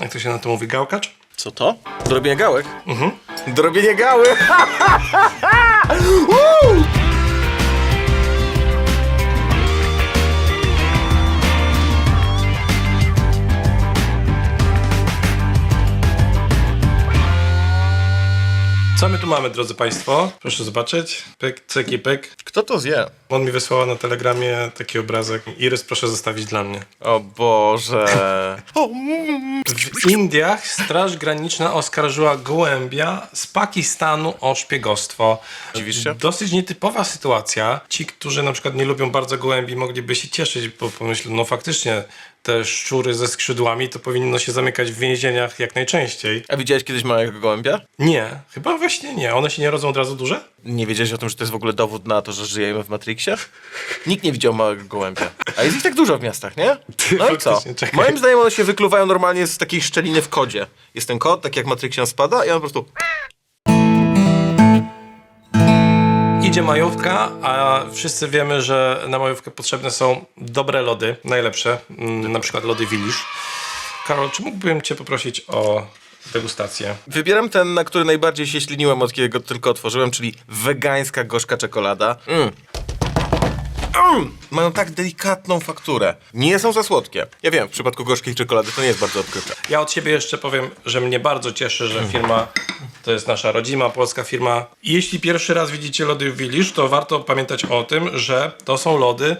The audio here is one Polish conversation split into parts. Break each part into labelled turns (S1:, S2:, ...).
S1: Jak to się na to mówi? Gałkacz?
S2: Co to? Do robienia gałek? Mhm. Do robienia
S1: Co my tu mamy, drodzy Państwo? Proszę zobaczyć. Pyk, cyk i pyk.
S2: Kto to zje?
S1: On mi wysłała na telegramie taki obrazek. Irys, proszę zostawić dla mnie.
S2: O Boże. O,
S1: W Indiach Straż Graniczna oskarżyła gołębia z Pakistanu o szpiegostwo.
S2: Dziwisz się?
S1: Dosyć nietypowa sytuacja. Ci, którzy na przykład nie lubią bardzo gołębi, mogliby się cieszyć, bo pomyślą, no faktycznie te szczury ze skrzydłami to powinno się zamykać w więzieniach jak najczęściej.
S2: A widziałeś kiedyś małego gołębia?
S1: Nie, chyba właśnie nie. One się nie rodzą od razu duże?
S2: Nie wiedziałeś o tym, że to jest w ogóle dowód na to, że żyjemy w Matrixie? Nikt nie widział małego gołębia. A jest ich tak dużo w miastach, nie? No i co?
S1: faktycznie, czekaj.
S2: Moim zdaniem one się wykluwają normalnie z takiej szczeliny w kodzie. Jest ten kod, tak jak Matrixie spada i on po prostu...
S1: Idzie majówka, a wszyscy wiemy, że na majówkę potrzebne są dobre lody, najlepsze, mm, na przykład lody Wilisz. Karol, czy mógłbym Cię poprosić o degustację?
S2: Wybieram ten, na który najbardziej się śliniłem od kiedy go tylko otworzyłem, czyli wegańska gorzka czekolada. Mm. Mm. Mają tak delikatną fakturę. Nie są za słodkie. Ja wiem, w przypadku gorzkiej czekolady to nie jest bardzo odkryte.
S1: Ja od siebie jeszcze powiem, że mnie bardzo cieszy, że firma to jest nasza rodzima, polska firma. Jeśli pierwszy raz widzicie lody Wilisz, to warto pamiętać o tym, że to są lody,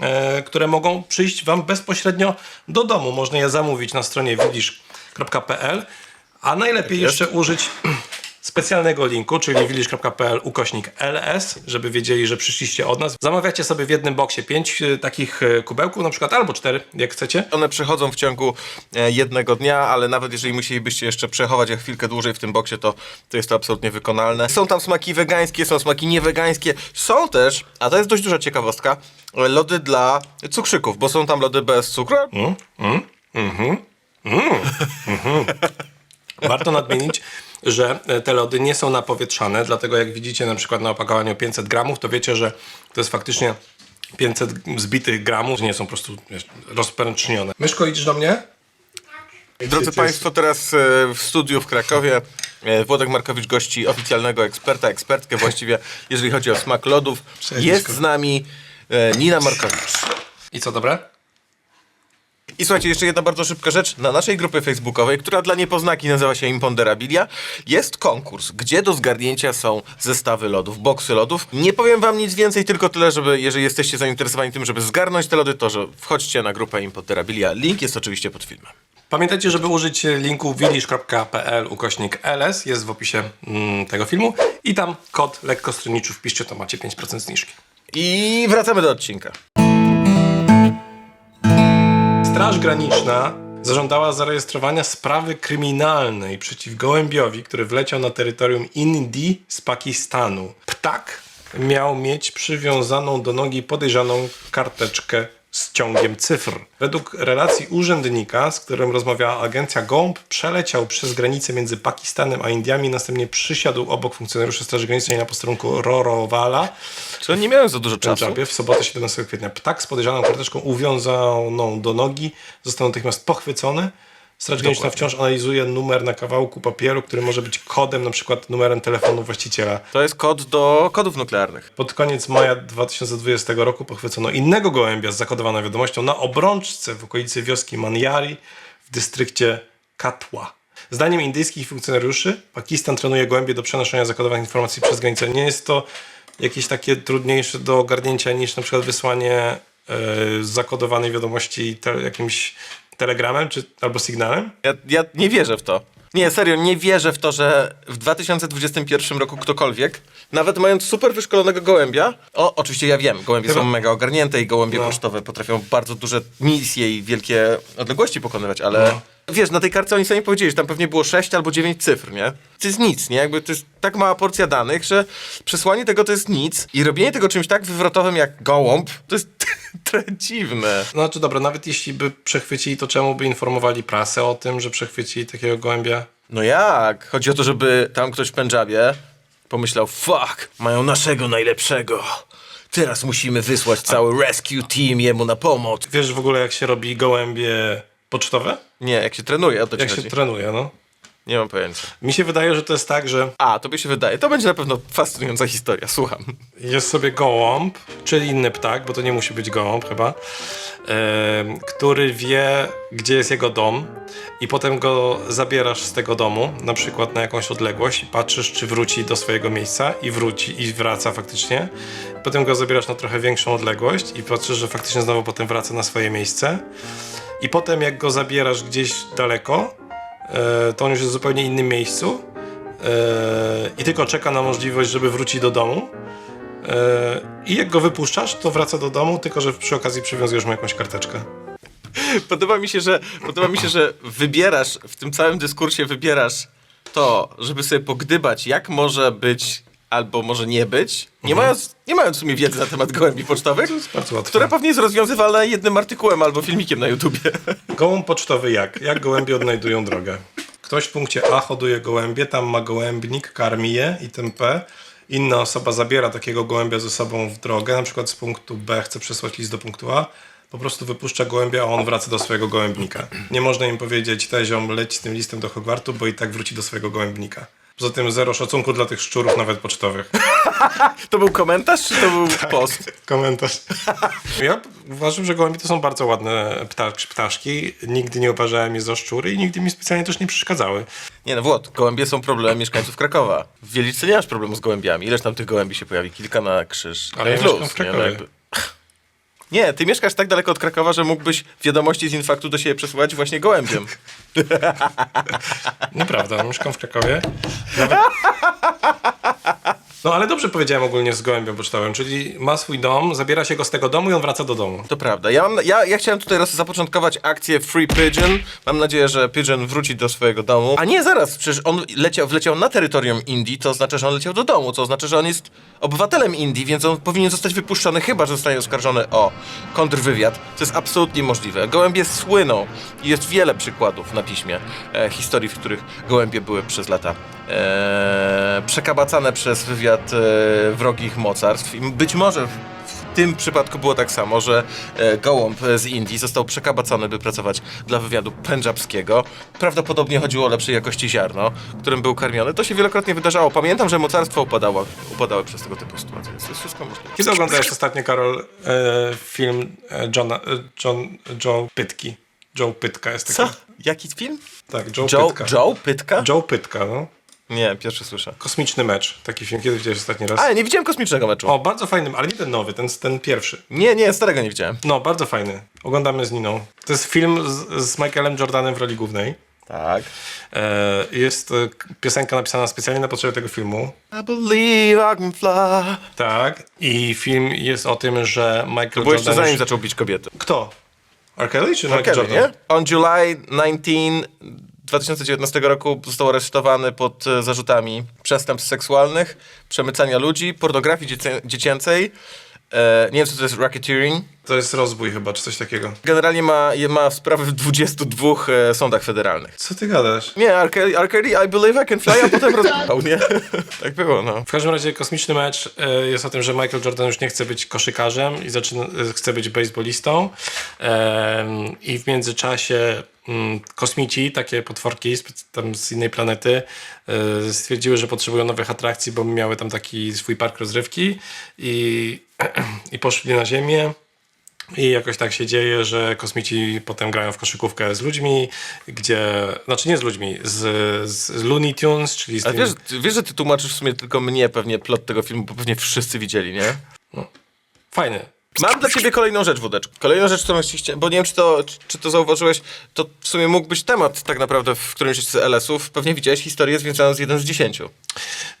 S1: e, które mogą przyjść Wam bezpośrednio do domu. Można je zamówić na stronie wilisz.pl, a najlepiej jeszcze użyć specjalnego linku, czyli wilisz.pl ukośnik LS, żeby wiedzieli, że przyszliście od nas. Zamawiacie sobie w jednym boksie pięć e, takich e, kubełków na przykład, albo cztery, jak chcecie.
S2: One przechodzą w ciągu e, jednego dnia, ale nawet jeżeli musielibyście jeszcze przechować je chwilkę dłużej w tym boksie, to, to jest to absolutnie wykonalne. Są tam smaki wegańskie, są smaki niewegańskie. Są też, a to jest dość duża ciekawostka, lody dla cukrzyków, bo są tam lody bez cukru.
S1: Warto nadmienić, że e, te lody nie są napowietrzane, dlatego jak widzicie na przykład na opakowaniu 500 gramów, to wiecie, że to jest faktycznie 500 zbitych gramów, nie są po prostu wiesz, rozpęcznione. Myszko, idziesz do mnie?
S2: Drodzy
S1: Jest-
S2: Państwo, teraz e, w studiu w Krakowie e, Włodek Markowicz gości oficjalnego eksperta, ekspertkę właściwie, jeżeli chodzi o smak lodów. Jest z nami Nina Markowicz.
S1: I co, dobre?
S2: I słuchajcie, jeszcze jedna bardzo szybka rzecz. Na naszej grupie facebookowej, która dla niepoznaki nazywa się Imponderabilia, jest konkurs, gdzie do zgarnięcia są zestawy lodów, boksy lodów. Nie powiem wam nic więcej, tylko tyle, żeby jeżeli jesteście zainteresowani tym, żeby zgarnąć te lody, to że wchodźcie na grupę Imponderabilia. Link jest oczywiście pod filmem.
S1: Pamiętajcie, żeby użyć linku wilisz.pl ukośnik LS, jest w opisie mm, tego filmu i tam kod lekko stronniczy wpiszcie, to macie 5% zniżki.
S2: I wracamy do odcinka.
S1: Straż Graniczna zażądała zarejestrowania sprawy kryminalnej przeciw gołębiowi, który wleciał na terytorium Indii z Pakistanu. Ptak miał mieć przywiązaną do nogi podejrzaną karteczkę z ciągiem cyfr. Według relacji urzędnika, z którym rozmawiała agencja Gołąb, przeleciał przez granicę między Pakistanem a Indiami, następnie przysiadł obok funkcjonariuszy Straży Granicznej na posterunku Rorowala
S2: Czy nie miałem za dużo
S1: w
S2: czasu?
S1: Punjabie w sobotę 17 kwietnia. Ptak z podejrzaną karteczką uwiązaną do nogi został natychmiast pochwycony. Straż Graniczna wciąż analizuje numer na kawałku papieru, który może być kodem, na przykład numerem telefonu właściciela.
S2: To jest kod do kodów nuklearnych.
S1: Pod koniec maja 2020 roku pochwycono innego gołębia z zakodowaną wiadomością na obrączce w okolicy wioski Manjari w dystrykcie Katła. Zdaniem indyjskich funkcjonariuszy Pakistan trenuje gołębie do przenoszenia zakodowanych informacji przez granicę. Nie jest to jakieś takie trudniejsze do ogarnięcia niż na przykład wysłanie e, zakodowanej wiadomości jakimś telegramem czy albo sygnałem.
S2: Ja, ja nie wierzę w to. Nie, serio, nie wierzę w to, że w 2021 roku ktokolwiek, nawet mając super wyszkolonego gołębia, o, oczywiście ja wiem, gołębie
S1: Chyba-
S2: są mega ogarnięte i gołębie
S1: No.
S2: pocztowe potrafią bardzo duże misje i wielkie odległości pokonywać, ale wiesz, na tej karcie oni sami powiedzieli, że tam pewnie było 6 albo 9 cyfr, nie? To jest nic, nie? Jakby to jest tak mała porcja danych, że przesłanie tego to jest nic i robienie tego czymś tak wywrotowym jak gołąb, to jest dziwne.
S1: No czy dobra, nawet jeśli by przechwycili, to czemu by informowali prasę o tym, że przechwycili takiego gołębia?
S2: No jak? Chodzi o to, żeby tam ktoś w Pendżabie pomyślał, fuck, mają naszego najlepszego. Teraz musimy wysłać cały rescue team jemu na pomoc.
S1: Wiesz w ogóle jak się robi gołębie Pocztowe?
S2: Nie, jak się trenuje, o to ci
S1: Jak się
S2: chodzi.
S1: trenuje, no.
S2: Nie mam pojęcia.
S1: Mi się wydaje, że to jest tak, że
S2: A, to by się wydaje. To będzie na pewno fascynująca historia, słucham.
S1: jest sobie gołąb, czyli inny ptak, bo to nie musi być gołąb chyba, em, który wie, gdzie jest jego dom i potem go zabierasz z tego domu, na przykład na jakąś odległość i patrzysz, czy wróci do swojego miejsca i wróci i wraca faktycznie. Potem go zabierasz na trochę większą odległość i patrzysz, że faktycznie znowu potem wraca na swoje miejsce. I potem jak go zabierasz gdzieś daleko, e, to on już jest w zupełnie innym miejscu e, i tylko czeka na możliwość, żeby wrócić do domu. E, I jak go wypuszczasz, to wraca do domu, tylko że przy okazji przywiązujesz mu jakąś karteczkę.
S2: Podoba mi się, że, podoba mi się, że wybierasz, w tym całym dyskursie wybierasz to, żeby sobie pogdybać, jak może być albo może nie być, nie, mając, nie mając w sumie wiedzy na temat gołębi pocztowych,
S1: Bardzo łatwe.
S2: które pewnie jest rozwiązywalne jednym artykułem albo filmikiem na YouTubie.
S1: Gołąb pocztowy jak? Jak gołębie odnajdują drogę? Ktoś w punkcie A hoduje gołębie, tam ma gołębnik, karmi je, itp. Inna osoba zabiera takiego gołębia ze sobą w drogę, na przykład z punktu B chce przesłać list do punktu A, po prostu wypuszcza gołębia, a on wraca do swojego gołębnika. Nie można im powiedzieć, teziom, leć z tym listem do Hogwartu, bo i tak wróci do swojego gołębnika. Poza tym zero szacunku dla tych szczurów, nawet pocztowych.
S2: To był komentarz, czy to był post?
S1: Komentarz. Ja uważam, że gołębie to są bardzo ładne pta ptaszki. Nigdy nie uważałem je za szczury i nigdy mi specjalnie też nie przeszkadzały.
S2: Nie no, Włod, gołębie są problemem mieszkańców Krakowa. W Wieliczce nie masz problemu z gołębiami. Ileż tam tych gołębi się pojawi? Kilka na krzyż.
S1: Ale ja
S2: Plus,
S1: mieszkam w
S2: nie?
S1: Krakowie.
S2: No jakby- Nie, ty mieszkasz tak daleko od Krakowa, że mógłbyś wiadomości z infaktu do siebie przesyłać właśnie gołębiem.
S1: Nieprawda, mieszkam w Krakowie. Nawet... No ale dobrze powiedziałem ogólnie z gołębiem pocztowym, czyli ma swój dom, zabiera się go z tego domu i on wraca do domu.
S2: To prawda. Ja, mam, ja, ja chciałem tutaj raz zapoczątkować akcję Free Pigeon. Mam nadzieję, że Pigeon wróci do swojego domu. A nie, zaraz, przecież on leciał, wleciał na terytorium Indii, to oznacza, że on leciał do domu, co oznacza, że on jest obywatelem Indii, więc on powinien zostać wypuszczony, chyba że zostanie oskarżony o kontrwywiad. To jest absolutnie możliwe. Gołębie słyną i jest wiele przykładów na piśmie e, historii, w których gołębie były przez lata e, przekabacane przez wywiad e, wrogich mocarstw. Być może w, tym przypadku było tak samo, że e, gołąb z Indii został przekabacony, by pracować dla wywiadu pendżabskiego. Prawdopodobnie chodziło o lepszej jakości ziarno, którym był karmiony. To się wielokrotnie wydarzało. Pamiętam, że mocarstwa upadało, upadały przez tego typu sytuacje, to jest wszystko możliwe.
S1: Kiedy oglądałeś ostatnio, Karol, e, film Johna, John, Joe Pytki? Joe Pytka jest taki.
S2: Co? Jaki film?
S1: Tak, Joe,
S2: Joe,
S1: Pytka.
S2: Joe Pytka?
S1: Joe Pytka, no.
S2: Nie, pierwszy słyszę.
S1: Kosmiczny mecz, taki film. Kiedy widziałeś ostatni raz?
S2: A, ja nie widziałem kosmicznego meczu.
S1: O, bardzo fajny, ale nie ten nowy, ten, ten pierwszy.
S2: Nie, nie, starego nie widziałem.
S1: No, bardzo fajny. Oglądamy z Niną. To jest film z, z Michaelem Jordanem w roli głównej.
S2: Tak.
S1: E, Jest e, piosenka napisana specjalnie na potrzeby tego filmu.
S2: I believe I can fly.
S1: Tak. I film jest o tym, że Michael
S2: było jeszcze
S1: Jordan...
S2: zanim
S1: już-
S2: zaczął bić kobiety.
S1: Kto? R. Kelly czy Michael
S2: Kelly,
S1: Jordan?
S2: nie? On July 19 2019 roku został aresztowany pod e, zarzutami przestępstw seksualnych, przemycania ludzi, pornografii dziecię- dziecięcej. E, nie wiem, co to jest racketeering.
S1: To jest rozbój chyba, czy coś takiego.
S2: Generalnie ma, ma sprawy w 22 e, sądach federalnych.
S1: Co ty gadasz?
S2: Nie. Kelly, I believe I can fly, a potem rozpał, nie? tak było, no.
S1: W każdym razie kosmiczny mecz e, jest o tym, że Michael Jordan już nie chce być koszykarzem i zaczyna, e, chce być baseballistą. Em, I w międzyczasie kosmici, takie potworki z, tam z innej planety, e, stwierdziły, że potrzebują nowych atrakcji, bo miały tam taki swój park rozrywki i, i poszli na Ziemię. I jakoś tak się dzieje, że kosmici potem grają w koszykówkę z ludźmi, gdzie, znaczy nie z ludźmi, z, z Looney Tunes, czyli z
S2: Ale wiesz, wiesz, że ty tłumaczysz w sumie tylko mnie pewnie plot tego filmu, bo pewnie wszyscy widzieli, nie?
S1: Fajny.
S2: Mam dla ciebie kolejną rzecz, Wódeczku. Kolejną rzecz, którą ci chciałem, bo nie wiem, czy to, czy, to zauważyłeś, to w sumie mógł być temat tak naprawdę w którymś z LS-ów. Pewnie widziałeś historię związaną z jednym z dziesięciu.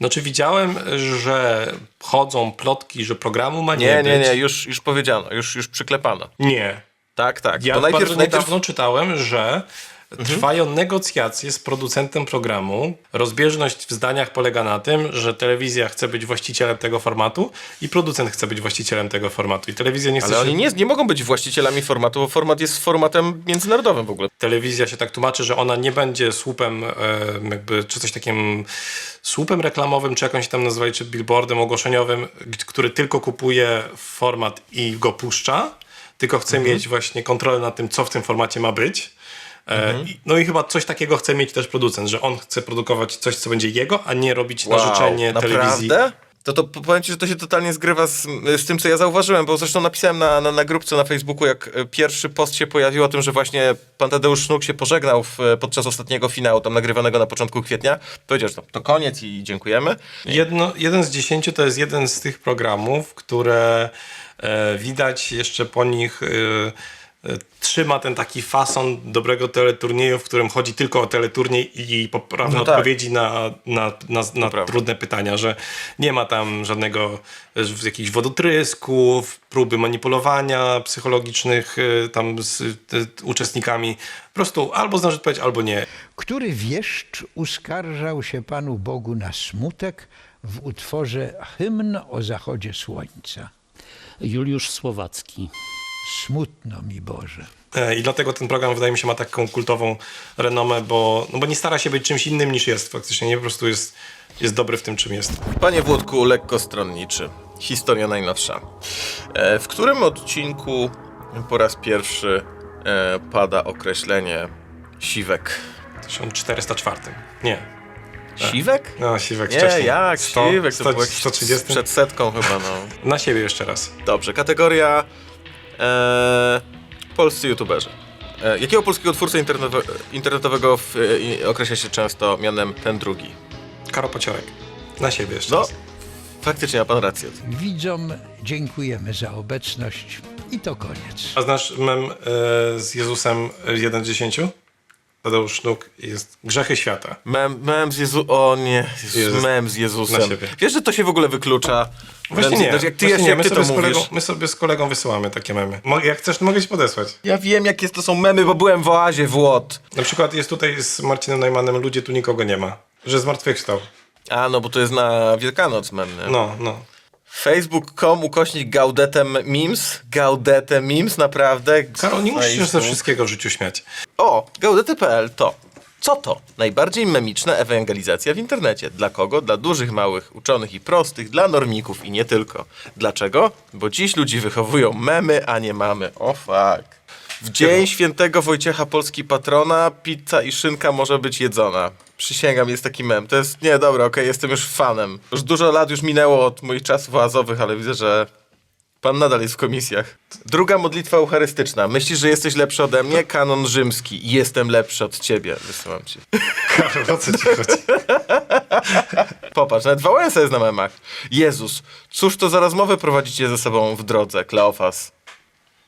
S1: No czy widziałem, że chodzą plotki, że programu ma nie,
S2: Nie,
S1: być?
S2: nie, nie, już, już powiedziano, już, już przyklepano.
S1: Nie.
S2: Tak, tak.
S1: Ja najpierw, bardzo
S2: najpierw
S1: niedawno czytałem, że trwają negocjacje z producentem programu. Rozbieżność w zdaniach polega na tym, że telewizja chce być właścicielem tego formatu i producent chce być właścicielem tego formatu. I telewizja nie chce
S2: Ale
S1: się...
S2: oni nie, nie mogą być właścicielami formatu, bo format jest formatem międzynarodowym w ogóle.
S1: telewizja się tak tłumaczy, że ona nie będzie słupem, e, jakby, czy coś takim słupem reklamowym, czy jakąś tam nazwali, czy billboardem ogłoszeniowym, który tylko kupuje format i go puszcza, tylko chce mieć właśnie kontrolę nad tym, co w tym formacie ma być. E, i- No i chyba coś takiego chce mieć też producent, że on chce produkować coś, co będzie jego, a nie robić na życzenie telewizji.
S2: To, to powiem ci, że to się totalnie zgrywa z, z tym, co ja zauważyłem, bo zresztą napisałem na, na, na grupce na Facebooku, jak e, pierwszy post się pojawił o tym, że właśnie pan Tadeusz Sznuk się pożegnał w, podczas ostatniego finału, tam nagrywanego na początku kwietnia. Powiedział, że to, to koniec i dziękujemy.
S1: Jedno, jeden z dziesięciu to jest jeden z tych programów, które e, widać jeszcze po nich e, e, trzyma ten taki fason dobrego teleturnieju, w którym chodzi tylko o teleturniej i poprawne
S2: No tak.
S1: odpowiedzi na, na, na, na trudne pytania, że nie ma tam żadnego e, jakichś wodotrysków, próby manipulowania psychologicznych e, tam z e, uczestnikami. Po prostu albo zdąży odpowiedzieć, albo nie.
S3: który wieszcz uskarżał się Panu Bogu na smutek w utworze Hymn o zachodzie słońca.
S4: Juliusz Słowacki.
S3: Smutno mi Boże.
S1: E, I dlatego ten program wydaje mi się ma taką kultową renomę, bo, no bo nie stara się być czymś innym niż jest faktycznie. Nie po prostu jest, jest dobry w tym, czym jest.
S2: Panie Włodku, lekko stronniczy. Historia najnowsza. E, w którym odcinku po raz pierwszy e, pada określenie siwek?
S1: W 1404. Nie.
S2: Siwek?
S1: No, siwek
S2: Nie,
S1: wcześniej.
S2: jak?
S1: 100,
S2: siwek
S1: 100,
S2: to było jakieś
S1: 130.
S2: przed setką chyba, no.
S1: Na siebie jeszcze raz.
S2: Dobrze, kategoria e, polscy youtuberzy. E, jakiego polskiego twórcę internetowe, internetowego w, e, określa się często mianem ten drugi?
S1: Karo Pociorek. Na siebie jeszcze
S2: No,
S1: raz.
S2: faktycznie ma pan rację.
S3: Widzom dziękujemy za obecność i to koniec.
S1: A znasz mem e, z Jezusem e, 1 z 10? Tadeusz Sznuk jest Grzechy Świata.
S2: Mem, mem z Jezu... O nie, Jezus,
S1: Jezus.
S2: mem z
S1: Na
S2: Jezusem.
S1: siebie.
S2: Wiesz, że to się w ogóle wyklucza?
S1: Właśnie nie.
S2: Znaczy, jak ty,
S1: Właśnie nie.
S2: jak
S1: My,
S2: ty to
S1: sobie
S2: mówisz...
S1: kolegą, my sobie z kolegą wysyłamy takie memy. Mo- Jak chcesz, mogę ci podesłać.
S2: Ja wiem, jakie to są memy, bo byłem w oazie w Łot.
S1: Na przykład jest tutaj z Marcinem Najmanem Ludzie, tu nikogo nie ma. Że zmartwychwstał.
S2: A, no bo to jest na Wielkanoc mem, nie?
S1: No, no.
S2: Facebook.com ukośnik Gaudetem Memes. Gaudete Memes, naprawdę.
S1: Karol, nie musisz się ze wszystkiego w życiu śmiać.
S2: O, gaudete.pl to. Co to? Najbardziej memiczna ewangelizacja w internecie. Dla kogo? Dla dużych, małych, uczonych i prostych, dla normików i nie tylko. Dlaczego? Bo dziś ludzi wychowują memy, a nie mamy. O fuck. W dzień świętego Wojciecha Polski patrona pizza i szynka może być jedzona. Przysięgam, jest taki mem. To jest, nie, dobra, okej, jestem już fanem. Już dużo lat już minęło od moich czasów oazowych, ale widzę, że Pan nadal jest w komisjach. Druga modlitwa eucharystyczna. Myślisz, że jesteś lepszy ode mnie? Kanon rzymski. Jestem lepszy od ciebie. Wysyłam ci.
S1: Karol, o co ci chodzi?
S2: Popatrz, nawet Wałęsa jest na memach. Jezus, cóż to za rozmowę prowadzicie ze sobą w drodze, Kleofas?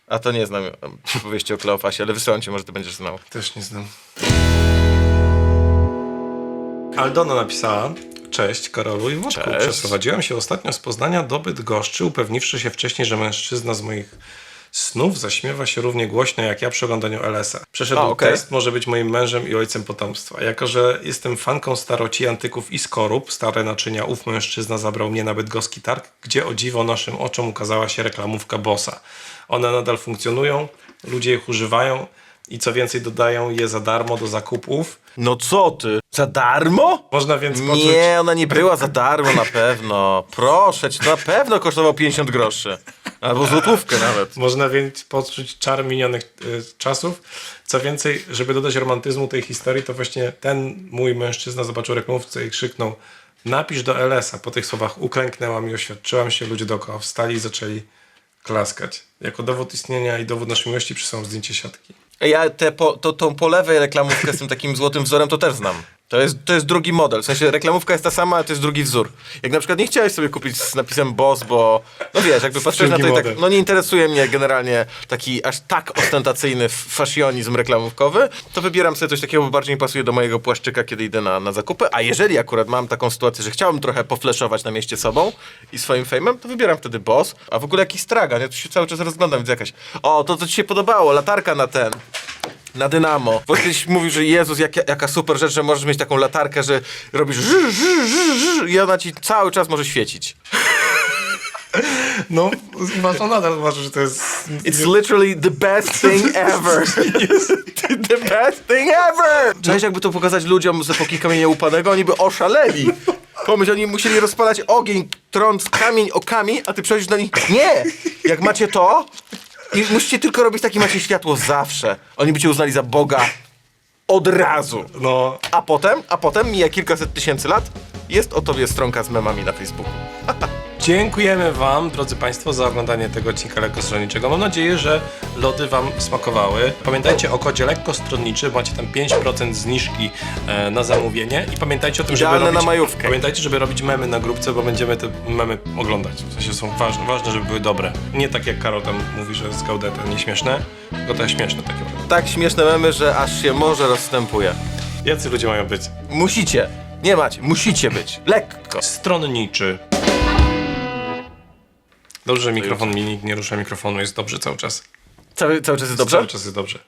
S2: A to nie znam em, przypowieści o Kleofasie, ale wysyłam ci, może ty będziesz znał.
S1: Też nie znam. Aldona napisała Cześć Karolu i Włodku.
S2: Cześć.
S1: Się ostatnio z Poznania do Bydgoszczy, upewniwszy się wcześniej, że mężczyzna z moich snów zaśmiewa się równie głośno jak ja przy oglądaniu LS-a. Przeszedł
S2: A, okej.
S1: test, może być moim mężem i ojcem potomstwa. Jako, że jestem fanką staroci, antyków i skorup, stare naczynia, ów mężczyzna zabrał mnie na bydgoski targ, gdzie o dziwo naszym oczom ukazała się reklamówka Bossa. One nadal funkcjonują, ludzie ich używają i co więcej dodają je za darmo do zakupów.
S2: No co ty? Za darmo?
S1: Można więc poczuć...
S2: Nie, ona nie była za darmo na pewno. Proszę cię, to na pewno kosztował 50 groszy. Albo złotówkę nawet.
S1: Można więc poczuć czar minionych y, czasów. Co więcej, żeby dodać romantyzmu tej historii, to właśnie ten mój mężczyzna zobaczył reklamówkę i krzyknął napisz do LS-a. Po tych słowach uklęknęłam i oświadczyłam się. Ludzie dookoła wstali i zaczęli klaskać. Jako dowód istnienia i dowód naszej miłości przysyłam zdjęcie siatki.
S2: Ja te po, to, tą po lewej reklamówkę z tym takim złotym wzorem to też znam. To jest, to jest drugi model. W sensie reklamówka jest ta sama, ale to jest drugi wzór. Jak na przykład nie chciałeś sobie kupić z napisem Boss, bo no wiesz, jakby patrzysz na to i tak,
S1: model.
S2: no nie interesuje mnie generalnie taki aż tak ostentacyjny fasjonizm reklamówkowy, to wybieram sobie coś takiego, bo bardziej mi pasuje do mojego płaszczyka, kiedy idę na, na zakupy, a jeżeli akurat mam taką sytuację, że chciałbym trochę pofleszować na mieście sobą i swoim fejmem, to wybieram wtedy Boss, a w ogóle jakiś stragan, ja tu się cały czas rozglądam, widzę jakaś, o, to co ci się podobało, latarka na ten, na dynamo. Bo kiedyś mówił, że Jezus, jak, jaka super rzecz, że możesz mieć taką latarkę, że robisz ży, ży, ży, ży, i ona ci cały czas może świecić.
S1: No, uważam, nadal uważam, że to jest...
S2: It's literally the best thing ever. the best thing ever! Cześć, jakby to pokazać ludziom z epoki kamienia upanego, oni by oszaleli. Pomyśl, oni musieli rozpalać ogień, trąc kamień o kamień, a ty przechodzisz do nich. Nie! Jak macie to, i musicie tylko robić takie macie światło zawsze. Oni by cię uznali za Boga Od razu.
S1: No,
S2: A potem, a potem mija kilkaset tysięcy lat, jest o tobie stronka z memami na Facebooku.
S1: Dziękujemy Wam, drodzy Państwo, za oglądanie tego odcinka lekkostronniczego. Mam nadzieję, że lody Wam smakowały. Pamiętajcie o kodzie lekkostronniczy, macie tam 5% zniżki e, na zamówienie i pamiętajcie o tym,
S2: Idealne
S1: żeby
S2: na
S1: robić,
S2: majówkę.
S1: Pamiętajcie, żeby robić memy na grupce, bo będziemy te memy oglądać. W sensie są ważne, ważne żeby były dobre. Nie tak jak Karol tam mówi, że z Gaudeta nieśmieszne, tylko te śmieszne takie.
S2: Tak śmieszne memy, że aż się morze rozstępuje.
S1: Jacy ludzie mają być?
S2: Musicie. Nie macie, musicie być. Lekko.
S1: Stronniczy. Dobrze, że mikrofon mi nikt nie rusza mikrofonu, jest dobrze cały czas.
S2: Cały, cały czas jest dobrze?
S1: Cały czas jest dobrze.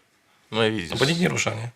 S2: No i widzisz.
S1: Bo nikt nie rusza, nie?